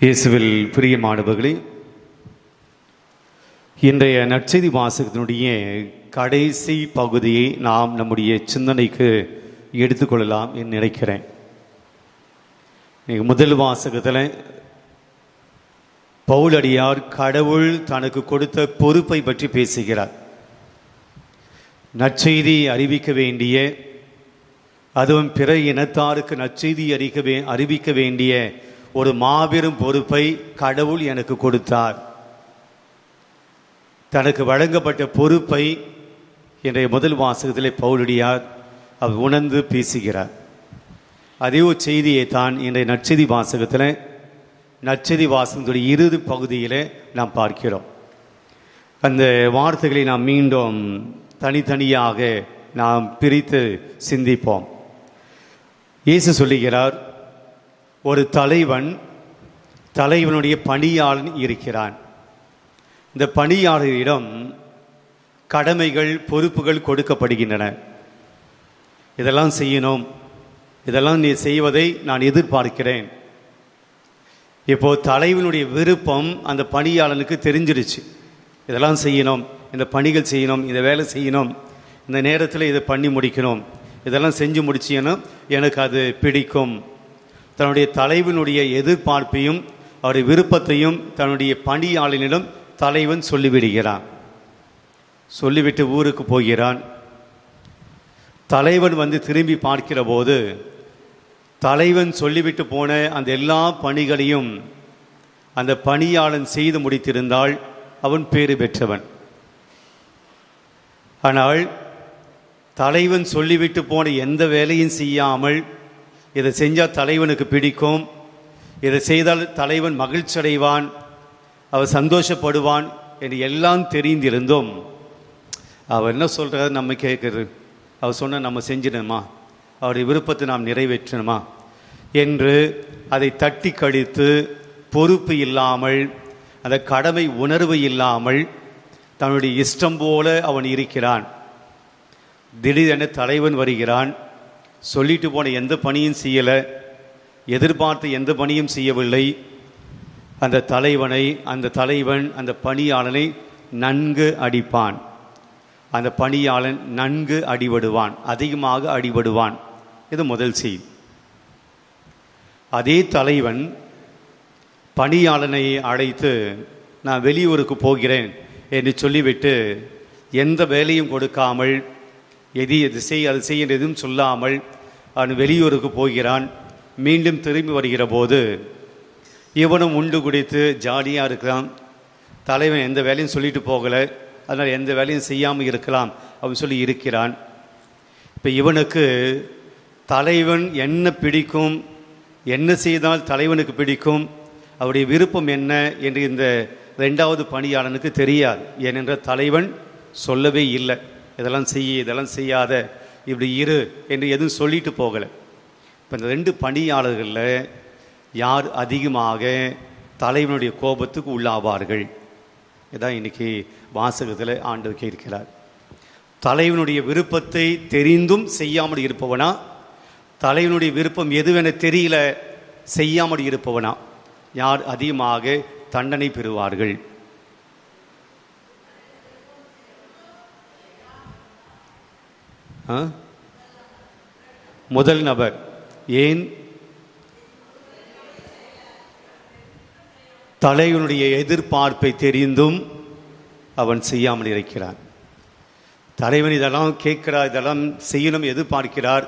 இயேசுவில் பிரியமானவர்களே இன்றைய நற்செய்தி வாசகத்தினுடைய கடைசி பகுதியை நாம் நம்முடைய சிந்தனைக்கு எடுத்துக்கொள்ளலாம் என்று நினைக்கிறேன். முதல் வாசகத்தில் பவுலடியார் கடவுள் தனக்கு கொடுத்த பொறுப்பை பற்றி பேசுகிறார். நற்செய்தி அறிவிக்க வேண்டிய அதுவும் பிற இனத்தாருக்கு நற்செய்தி அறிக்க அறிவிக்க வேண்டிய ஒரு மாபெரும் பொறுப்பை கடவுள் எனக்கு கொடுத்தார். தனக்கு வழங்கப்பட்ட பொறுப்பை இன்றைய முதல் வாசகத்திலே பவுலடியார் அவர் உணர்ந்து பேசுகிறார். அதே ஒரு செய்தியை தான் இன்றைய நற்செய்தி வாசகத்தில் நற்செய்தி வாசகத்துடைய இறுதி பகுதியில் நாம் பார்க்கிறோம். அந்த வார்த்தைகளை நாம் மீண்டும் தனித்தனியாக நாம் பிரித்து சிந்திப்போம். இயேசு சொல்லுகிறார் ஒரு தலைவன் தலைவனுடைய பணியாளன் இருக்கிறான். இந்த பணியாளரிடம் கடமைகள் பொறுப்புகள் கொடுக்கப்படுகின்றன. இதெல்லாம் செய்யணும். இதெல்லாம் நீ செய்வதை நான் எதிர்பார்க்கிறேன். இப்போ தலைவனுடைய விருப்பம் அந்த பணியாளனுக்கு தெரிஞ்சிருச்சு. இதெல்லாம் செய்யணும். இந்த பணிகள் செய்யணும். இந்த வேலை செய்யணும். இந்த நேரத்தில் இதை பண்ணி முடிக்கணும். இதெல்லாம் செஞ்சு முடிச்சியன்னா எனக்கு அது பிடிக்கும். தன்னுடைய தலைவனுடைய எதிர்பார்ப்பையும் அவருடைய விருப்பத்தையும் தன்னுடைய பணியாளனிடம் தலைவன் சொல்லிவிடுகிறான். சொல்லிவிட்டு ஊருக்கு போகிறான். தலைவன் வந்து திரும்பி பார்க்கிற போது தலைவன் சொல்லிவிட்டு போன அந்த எல்லா பணிகளையும் அந்த பணியாளன் செய்து முடித்திருந்தால் அவன் பேறு பெற்றவன். ஆனால் தலைவன் சொல்லிவிட்டு போன எந்த வேலையும் செய்யாமல் இதை செஞ்சால் தலைவனுக்கு பிடிக்கும். இதை செய்தால் தலைவன் மகிழ்ச்சி அடைவான் அவர் சந்தோஷப்படுவான் என்று எல்லாம் தெரிந்திருந்தும். அவர் என்ன சொல்கிறார் நம்ம கேட்குறது அவர் சொன்ன நம்ம செஞ்சிடணுமா? அவருடைய விருப்பத்தை நாம் நிறைவேற்றணுமா? என்று அதை தட்டி கழித்து பொறுப்பு இல்லாமல் அந்த கடமை உணர்வு இல்லாமல் தன்னுடைய இஷ்டம் போல அவன் இருக்கிறான். திடீரென தலைவன் வருகிறான். சொல்லிட்டு போன எந்த பணியும் செய்யலை எதிர்பார்த்து எந்த பணியும் செய்யவில்லை. அந்த தலைவனை அந்த தலைவன் அந்த பணியாளனை நன்கு அடிப்பான். அந்த பணியாளன் நன்கு அடிபடுவான் அதிகமாக அடிபடுவான். இது முதல் செய்தி. அதே தலைவன் பணியாளனை அழைத்து நான் வெளியூருக்கு போகிறேன் என்று சொல்லிவிட்டு எந்த வேலையும் கொடுக்காமல் எது எது செய் அது செய் என்று எதுவும் சொல்லாமல் அவன் வெளியூருக்கு போகிறான். மீண்டும் திரும்பி வருகிற போது இவனும் உண்டு குடித்து ஜாலியாக இருக்கிறான் தலைவன் எந்த வேலையும் சொல்லிட்டு போகலை. அதனால் எந்த வேலையும் செய்யாமல் இருக்கலாம் அப்படின்னு சொல்லி இருக்கிறான். இப்போ இவனுக்கு தலைவன் என்ன பிடிக்கும் என்ன செய்தால் தலைவனுக்கு பிடிக்கும் அவருடைய விருப்பம் என்ன என்று இந்த ரெண்டாவது பணியாளனுக்கு தெரியாது. ஏனென்ற தலைவன் சொல்லவே இல்லை. இதெல்லாம் செய்ய இதெல்லாம் செய்யாத இப்படி இரு என்று எதுவும் சொல்லிட்டு போகலை. இப்போ இந்த ரெண்டு பணியாளர்களில் யார் அதிகமாக தலைவனுடைய கோபத்துக்கு உள்ளாவார்கள்? இதான் இன்றைக்கி வாசகத்தில் ஆண்டு கேட்கிறார். தலைவனுடைய விருப்பத்தை தெரிந்தும் செய்யாமல் இருப்பவனா? தலைவனுடைய விருப்பம் எதுவென தெரியல செய்யாமல் இருப்பவனா? யார் அதிகமாக தண்டனை பெறுவார்கள்? முதல் நபர் ஏன்? தலைவனுடைய எதிர்பார்ப்பை தெரிந்தும் அவன் செய்யாமல் இருக்கிறான். தலைவன் இதெல்லாம் கேட்கிறார் இதெல்லாம் செய்யணும் எதிர்பார்க்கிறார்.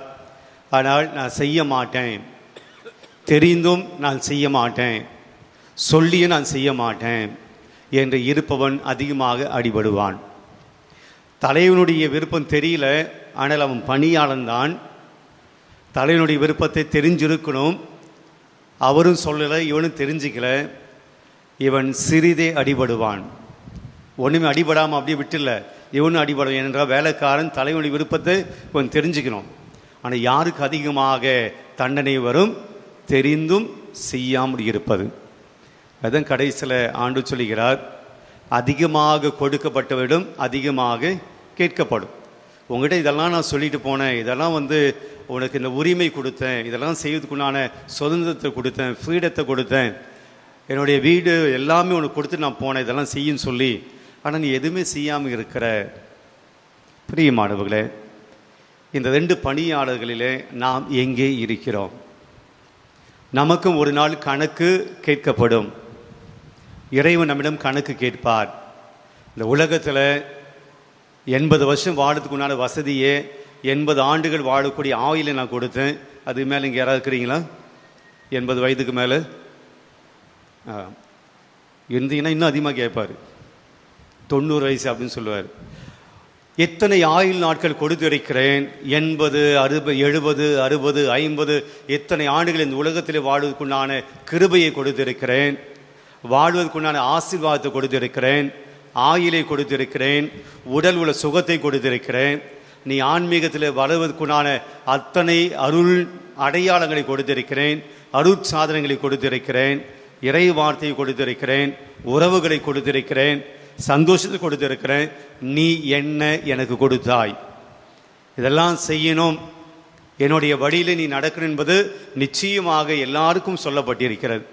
ஆனால் நான் செய்ய மாட்டேன். தெரிந்தும் நான் செய்ய மாட்டேன். சொல்லியும் நான் செய்ய மாட்டேன் என்று இருப்பவன் அதிகமாக அடிபடுவான். தலைவனுடைய விருப்பம் தெரியல. ஆனால் அவன் பணியாளன்தான் தலைவனுடைய விருப்பத்தை தெரிஞ்சிருக்கணும். அவரும் சொல்லலை இவனும் தெரிஞ்சிக்கல. இவன் சிறிதே அடிபடுவான். ஒன்றுமே அடிபடாமல் அப்படியே விட்டுல இவனும் அடிபடும். ஏனென்றால் வேலைக்காரன் தலைவனுடைய விருப்பத்தை இவன் தெரிஞ்சுக்கணும். ஆனால் யாருக்கு அதிகமாக தண்டனை வரும்? தெரிந்தும் செய்யாமல் இருப்பது. அதான் கடைசியில் ஆண்டு சொல்லுகிறார் அதிகமாக கொடுக்கப்பட்டவரிடம் அதிகமாக கேட்கப்படும். உங்ககிட்ட இதெல்லாம் நான் சொல்லிட்டு போனேன். இதெல்லாம் வந்து உனக்கு இந்த உரிமை கொடுத்தேன். இதெல்லாம் செய்வதுக்குண்டான சுதந்திரத்தை கொடுத்தேன். ஃப்ரீடத்தை கொடுத்தேன். என்னுடைய வீடு எல்லாமே உனக்கு கொடுத்து நான் போனேன். இதெல்லாம் செய்யுன்னு சொல்லி. ஆனால் நீ எதுவுமே செய்யாமல் இருக்கிற. பிரியமானவர்களே இந்த ரெண்டு பணியாளர்களிலே நாம் எங்கே இருக்கிறோம்? நமக்கும் ஒரு நாள் கணக்கு கேட்கப்படும். இறைவன் நம்மிடம் கணக்கு கேட்பார். இந்த உலகத்தில் எண்பது வருஷம் வாழறதுக்கு உண்டான வசதியே. எண்பது ஆண்டுகள் வாழக்கூடிய ஆயிலை நான் கொடுத்தேன். அதுக்கு மேலே இங்கே யாராவது இருக்கிறீங்களா? எண்பது வயதுக்கு மேலே? ஆ. இருந்தீங்கன்னா இன்னும் அதிகமாக கேட்பார். தொண்ணூறு வயசு அப்படின்னு சொல்லுவார். எத்தனை ஆயுள் நாட்கள் கொடுத்திருக்கிறேன் எண்பது அறுபது எழுபது அறுபது ஐம்பது எத்தனை ஆண்டுகள் இந்த உலகத்தில் வாழ்வதற்குண்டான கிருபையை கொடுத்திருக்கிறேன் வாழ்வதற்குண்டான ஆசீர்வாதத்தை கொடுத்திருக்கிறேன் ஆயிலை கொடுத்திருக்கிறேன் உடல் உள்ள சுகத்தை கொடுத்திருக்கிறேன் நீ ஆன்மீகத்தில் வளர்வதற்குண்டான அத்தனை அருள் அடையாளங்களை கொடுத்திருக்கிறேன் அருள் சாதனங்களை கொடுத்திருக்கிறேன் இறை வார்த்தையை கொடுத்திருக்கிறேன் உறவுகளை கொடுத்திருக்கிறேன் சந்தோஷத்தை கொடுத்திருக்கிறேன் நீ என்ன எனக்கு கொடுத்தாய். இதெல்லாம் செய்யணும். என்னுடைய வழியில் நீ நடக்கணும் என்பது நிச்சயமாக எல்லாருக்கும் சொல்லப்பட்டிருக்கிறது.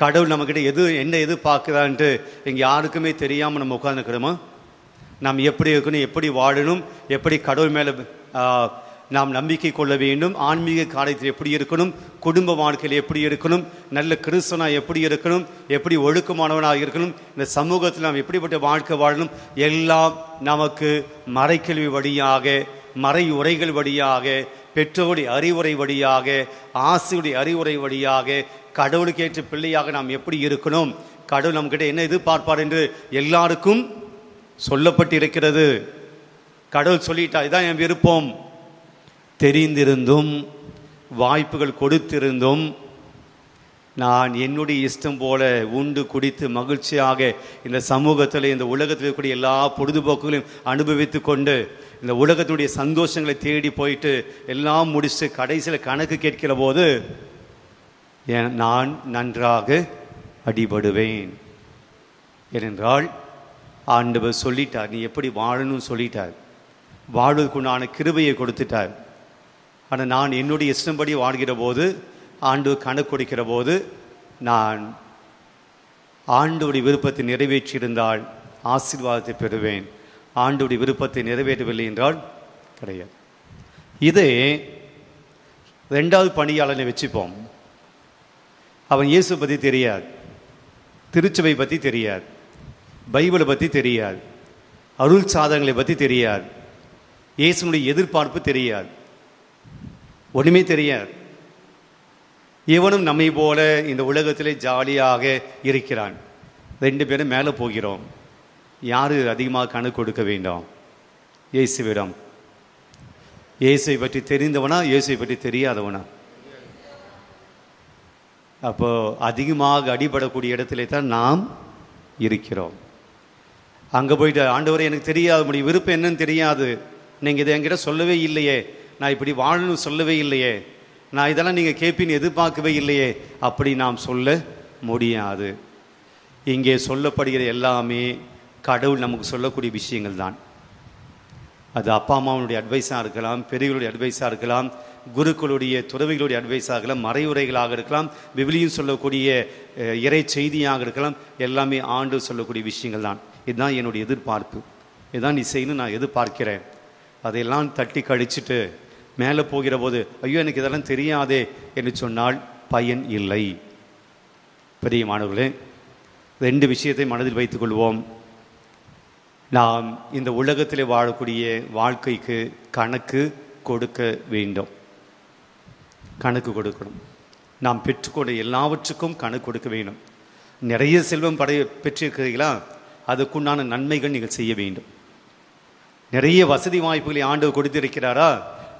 கடவுள் நம்மக்கிட்ட எது என்ன எது பார்க்குறான்ட்டு இங்கே யாருக்குமே தெரியாமல் நம்ம உட்காந்துக்கிறோமா நாம் எப்படி இருக்கணும் எப்படி வாழணும் எப்படி கடவுள் மேலே நாம் நம்பிக்கை கொள்ள வேண்டும் ஆன்மீக காரியத்தில் எப்படி இருக்கணும் குடும்ப வாழ்க்கையில் எப்படி இருக்கணும் நல்ல கிறிஸ்தனாக எப்படி இருக்கணும் எப்படி ஒழுக்கமானவனாக இருக்கணும் இந்த சமூகத்தில் நாம் எப்படிப்பட்ட வாழ்க்கை வாழணும் எல்லாம் நமக்கு மறைக்கல்வி வழியாக மறை உரைகள் வழியாக பெற்றோருடைய அறிவுரை வழியாக ஆசியுடைய அறிவுரை வழியாக கடவுளுக்கேற்ற பிள்ளையாக நாம் எப்படி இருக்கணும்? கடவுள் நம்மகிட்ட என்ன எதிர்பார்ப்பார் என்று எல்லாருக்கும் சொல்லப்பட்டிருக்கிறது. கடவுள் சொல்லிட்டா இதுதான் என் விருப்பம். தெரிந்திருந்தும் வாய்ப்புகள் கொடுத்திருந்தும் நான் என்னுடைய இஷ்டம் போல உண்டு குடித்து மகிழ்ச்சியாக இந்த சமூகத்தில் இந்த உலகத்தில் இருக்கக்கூடிய எல்லா பொழுதுபோக்குகளையும் அனுபவித்து கொண்டு இந்த உலகத்துடைய சந்தோஷங்களை தேடி போயிட்டு எல்லாம் முடிச்சு கடைசியில் கணக்கு கேட்கிற போது நான் நன்றாக அடிபடுவேன்? ஏனென்றால் ஆண்டவர் சொல்லிட்டார் நீ எப்படி வாழணும்னு சொல்லிட்டார். வாழ்வதற்குண்டான கிருபையை கொடுத்துட்டார். ஆனால் நான் என்னுடைய இஷ்டம்படி வாழ்கிற போது ஆண்டு கணக்கு கொடுக்கிற போது நான் ஆண்டுடைய விருப்பத்தை நிறைவேற்றியிருந்தால் ஆசீர்வாதத்தை பெறுவேன். ஆண்டுடைய விருப்பத்தை நிறைவேற்றவில்லை என்றால் கிடையாது. இதே ரெண்டாவது பணியாளனை வச்சுப்போம். அவன் இயேசு பற்றி தெரியாது. திருச்சபை பற்றி தெரியாது. பைபிளை பற்றி தெரியாது. அருள் சாதனங்களை பற்றி தெரியாது. இயேசுனுடைய எதிர்பார்ப்பு தெரியாது. ஒன்றுமே தெரியாது. இவனும் நம்மை போல இந்த உலகத்திலே ஜாலியாக இருக்கிறான். ரெண்டு பேரும் மேலே போகிறோம். யாரு அதிகமாக கணக்கு கொடுக்க வேண்டும்? இயேசுவிடம். இயேசுவை பற்றி தெரிந்தவனா இயேசுவை பற்றி தெரியாதவனா? அப்போ அதிகமாக அடிபடக்கூடிய இடத்திலே தான் நாம் இருக்கிறோம். அங்கே போயிட்டு ஆண்டவரை எனக்கு தெரியாது. முடியும் விருப்பம் என்னன்னு தெரியாது. நீங்கள் இதை என்கிட்ட சொல்லவே இல்லையே. நான் இப்படி வாழணும்னு சொல்லவே இல்லையே. நான் இதெல்லாம் நீங்கள் கேட்பின்னு எதிர்பார்க்கவே இல்லையே. அப்படி நாம் சொல்ல முடியாது. இங்கே சொல்லப்படுகிற எல்லாமே கடவுள் நமக்கு சொல்லக்கூடிய விஷயங்கள் தான். அது அப்பா அம்மாவுடைய அட்வைஸாக இருக்கலாம் பெரியவர்களுடைய அட்வைஸாக இருக்கலாம் குருக்களுடைய துறவிகளுடைய அட்வைஸாக இருக்கலாம் மறைவுரைகளாக இருக்கலாம் விவிலியும் சொல்லக்கூடிய இறை செய்தியாக இருக்கலாம் எல்லாமே ஆண்டு சொல்லக்கூடிய விஷயங்கள் தான். இதுதான் என்னுடைய எதிர்பார்ப்பு. இதுதான் நீ செய்யணும் நான் எதிர்பார்க்கிறேன். அதையெல்லாம் தட்டி கழிச்சிட்டு மேலே போகிற போது ஐயோ எனக்கு இதெல்லாம் தெரியாதே என்று சொன்னால் பயன் இல்லை. பெரிய மாணவர்களே ரெண்டு விஷயத்தை மனதில் வைத்துக் கொள்வோம். நாம் இந்த உலகத்தில் வாழக்கூடிய வாழ்க்கைக்கு கணக்கு கொடுக்க வேண்டும். கணக்கு கொடுக்கணும். நாம் பெற்றுக்கொண்ட எல்லாவற்றுக்கும் கணக்கு கொடுக்க வேண்டும். நிறைய செல்வம் படைய பெற்றிருக்கிறீர்களா? அதுக்குண்டான நன்மைகள் நீங்கள் செய்ய வேண்டும். நிறைய வசதி வாய்ப்புகளை ஆண்டு கொடுத்திருக்கிறாரா?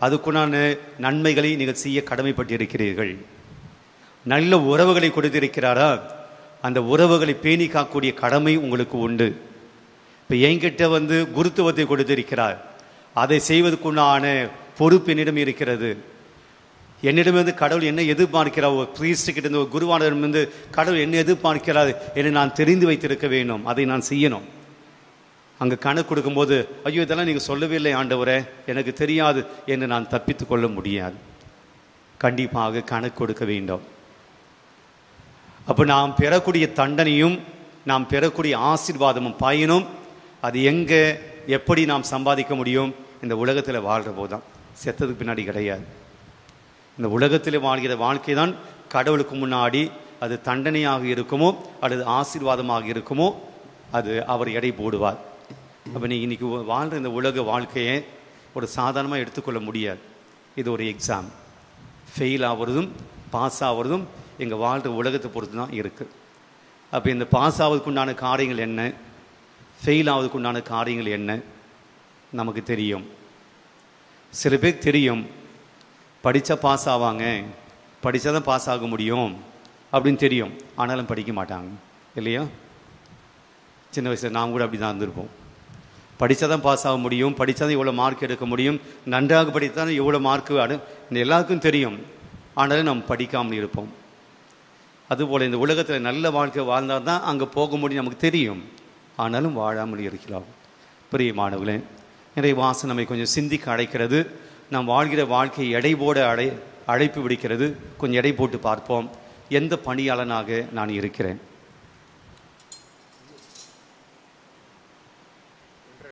அதுக்குண்டான நன்மைகளை நீங்கள் செய்ய கடமைப்பட்டிருக்கிறீர்கள். நல்ல உறவுகளை கொடுத்திருக்கிறாரா? அந்த உறவுகளை பேணி காக்கக்கூடிய கடமை உங்களுக்கு உண்டு. இப்போ என்கிட்ட வந்து குருத்துவத்தை கொடுத்திருக்கிறார். அதை செய்வதற்குண்டான பொறுப்பு என்னிடம் இருக்கிறது. என்னிடமிருந்து கடவுள் என்ன எதிர்பார்க்கிறார். ஒரு priest கிட்ட இருந்து ஒரு குருவானவரிடமிருந்து கடவுள் என்ன எதிர்பார்க்கிறார் என்று நான் தெரிந்து வைத்திருக்க வேண்டும். அதை நான் செய்யணும். அங்கே கணக்கு கொடுக்கும்போது ஐயோ இதெல்லாம் நீங்கள் சொல்லவே இல்லை ஆண்டவரே எனக்கு தெரியாது என்று நான் தப்பித்து கொள்ள முடியாது. கண்டிப்பாக கணக்கு கொடுக்க வேண்டும். அப்போ நாம் பெறக்கூடிய தண்டனையும் நாம் பெறக்கூடிய ஆசீர்வாதமும் பயனும் அது எங்கே எப்படி நாம் சம்பாதிக்க முடியும்? இந்த உலகத்தில் வாழ்கிற போது தான் செத்ததுக்கு பின்னாடி கிடையாது. இந்த உலகத்தில் வாழ்கிற வாழ்க்கை தான் கடவுளுக்கு முன்னாடி அது தண்டனையாக இருக்குமோ அல்லது ஆசீர்வாதமாக இருக்குமோ அது அவர் எடை போடுவார். அப்போ நீ இன்றைக்கி வாழ்கிற இந்த உலக வாழ்க்கையை ஒரு சாதாரணமாக எடுத்துக்கொள்ள முடியாது. இது ஒரு எக்ஸாம் ஃபெயில் ஆகிறதும் பாஸ் ஆகிறதும் எங்கள் வாழ்கிற உலகத்தை பொறுத்து தான் இருக்குது அப்போ இந்த பாஸ் ஆவதுக்குண்டான காரியங்கள் என்ன? ஃபெயில் ஆவதுக்கு உண்டான காரியங்கள் என்ன? நமக்கு தெரியும். சில பேர் தெரியும் படித்தா பாஸ் ஆவாங்க படித்தா தான் பாஸ் ஆக முடியும் அப்படின்னு தெரியும். ஆனாலும் படிக்க மாட்டாங்க. இல்லையா? சின்ன வயசில் நாம் கூட அப்படி தான் இருந்திருப்போம். படித்தா தான் பாஸ் ஆக முடியும் படித்தா தான் இவ்வளோ மார்க் எடுக்க முடியும். நன்றாக படித்தான் இவ்வளோ மார்க் அடு எல்லாருக்கும் தெரியும். ஆனாலும் நாம் படிக்காமல் இருப்போம். அதுபோல் இந்த உலகத்தில் நல்ல வாழ்க்கை வாழ்ந்தால் தான் அங்கே போக முடியும் நமக்கு தெரியும். ஆனாலும் வாழாமல் இருக்கிறோம். பிரியமானவர்களே நிறைய வாசம் நம்மை கொஞ்சம் சிந்திக்க அழைக்கிறது. நாம் வாழ்கிற வாழ்க்கை எடை போட அடை அழைப்பு விடுக்கிறது. கொஞ்சம் எடை போட்டு பார்ப்போம். எந்த பணியாளனாக நான் இருக்கிறேன்?